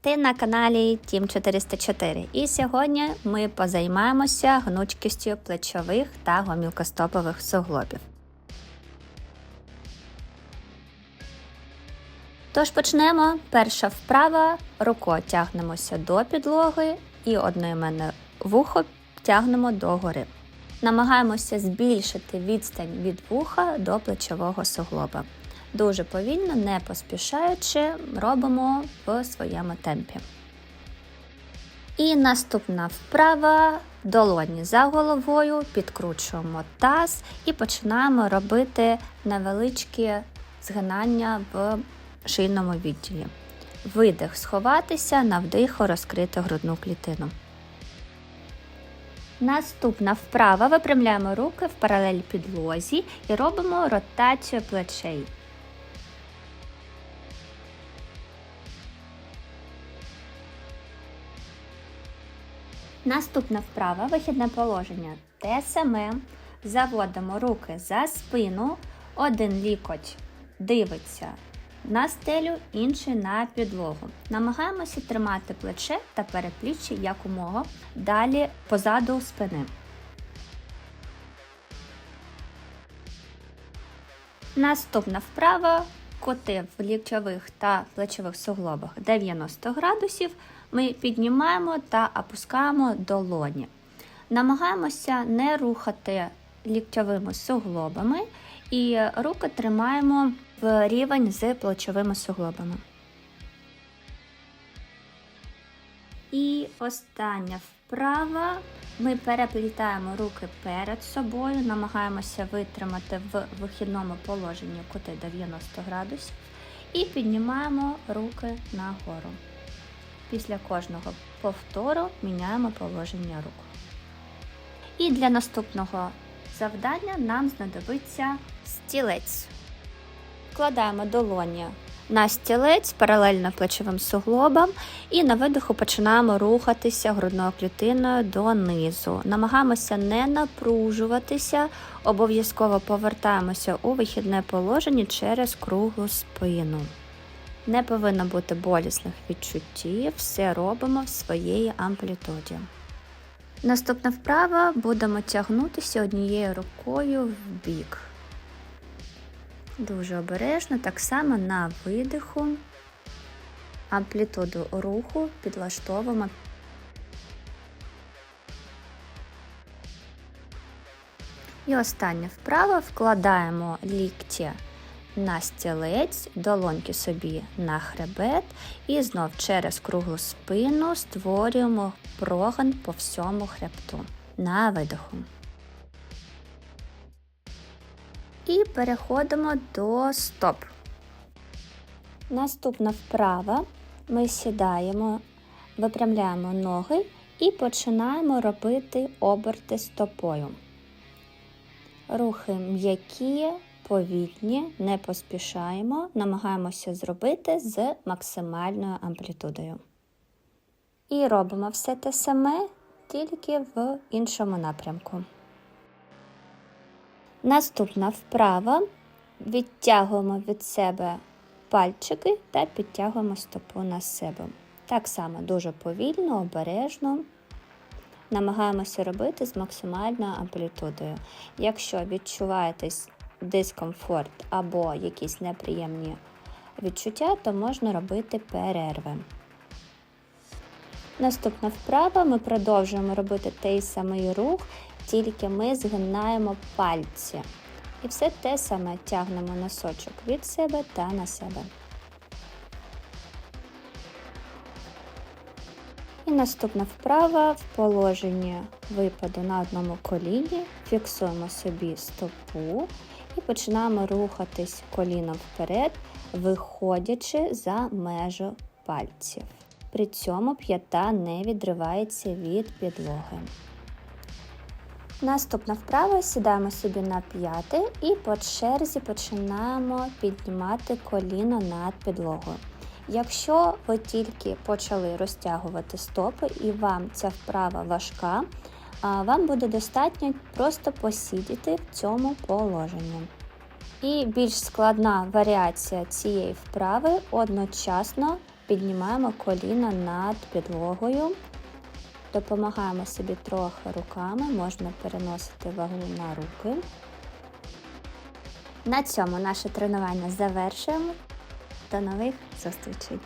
Ти на каналі Тім 404 і сьогодні ми позаймаємося гнучкістю плечових та гомілкостопових суглобів. Тож почнемо. Перша вправа. Рукою тягнемося до підлоги і одноіменне вухо тягнемо догори. Намагаємося збільшити відстань від вуха до плечового суглоба. Дуже повільно, не поспішаючи, робимо в своєму темпі. І наступна вправа долоні за головою, підкручуємо таз і починаємо робити невеличкі згинання в шийному відділі. Видих сховатися, на вдиху розкрити грудну клітину. Наступна вправа випрямляємо руки в паралель підлозі і робимо ротацію плечей. Наступна вправа вихідне положення. Те саме. Заводимо руки за спину, один лікоть дивиться на стелю, інший на підлогу. Намагаємося тримати плече та передпліччя якомога далі позаду спини. Наступна вправа коти в ліктьових та плечових суглобах 90 градусів. Ми піднімаємо та опускаємо долоні. Намагаємося не рухати ліктьовими суглобами і руки тримаємо в рівень з плечовими суглобами. І остання вправа. Ми переплітаємо руки перед собою, намагаємося витримати в вихідному положенні кути 90 градусів і піднімаємо руки нагору. Після кожного повтору міняємо положення рук. І для наступного завдання нам знадобиться стілець. Вкладаємо долоні на стілець паралельно плечовим суглобам і на видиху починаємо рухатися грудною клітиною донизу. Намагаємося не напружуватися, обов'язково повертаємося у вихідне положення через круглу спину. Не повинно бути болісних відчуттів, все робимо в своєї амплітуді. Наступна вправа будемо тягнутися однією рукою в бік. Дуже обережно, так само на видиху, амплітуду руху підлаштовуємо. І остання вправа вкладаємо лікті на стілець, долоньки собі на хребет і знов через круглу спину створюємо прогин по всьому хребту на видиху. І переходимо до стоп. Наступна вправа. Ми сідаємо, випрямляємо ноги і починаємо робити оберти стопою. Рухи м'які, повільні, не поспішаємо, намагаємося зробити з максимальною амплітудою. І робимо все те саме, тільки в іншому напрямку. Наступна вправа. Відтягуємо від себе пальчики та підтягуємо стопу на себе. Так само дуже повільно, обережно. Намагаємося робити з максимальною амплітудою. Якщо відчуваєте дискомфорт або якісь неприємні відчуття, то можна робити перерви. Наступна вправа ми продовжуємо робити той самий рух, тільки ми згинаємо пальці. І все те саме тягнемо носочок від себе та на себе. І наступна вправа в положенні випаду на одному коліні, фіксуємо собі стопу і починаємо рухатись коліном вперед, виходячи за межу пальців. При цьому п'ята не відривається від підлоги. Наступна вправа сідаємо собі на п'яти і по черзі починаємо піднімати коліно над підлогою. Якщо ви тільки почали розтягувати стопи і вам ця вправа важка, вам буде достатньо просто посидіти в цьому положенні. І більш складна варіація цієї вправи одночасно піднімаємо коліно над підлогою, допомагаємо собі трохи руками, можна переносити вагу на руки. На цьому наше тренування завершуємо. До нових зустрічей!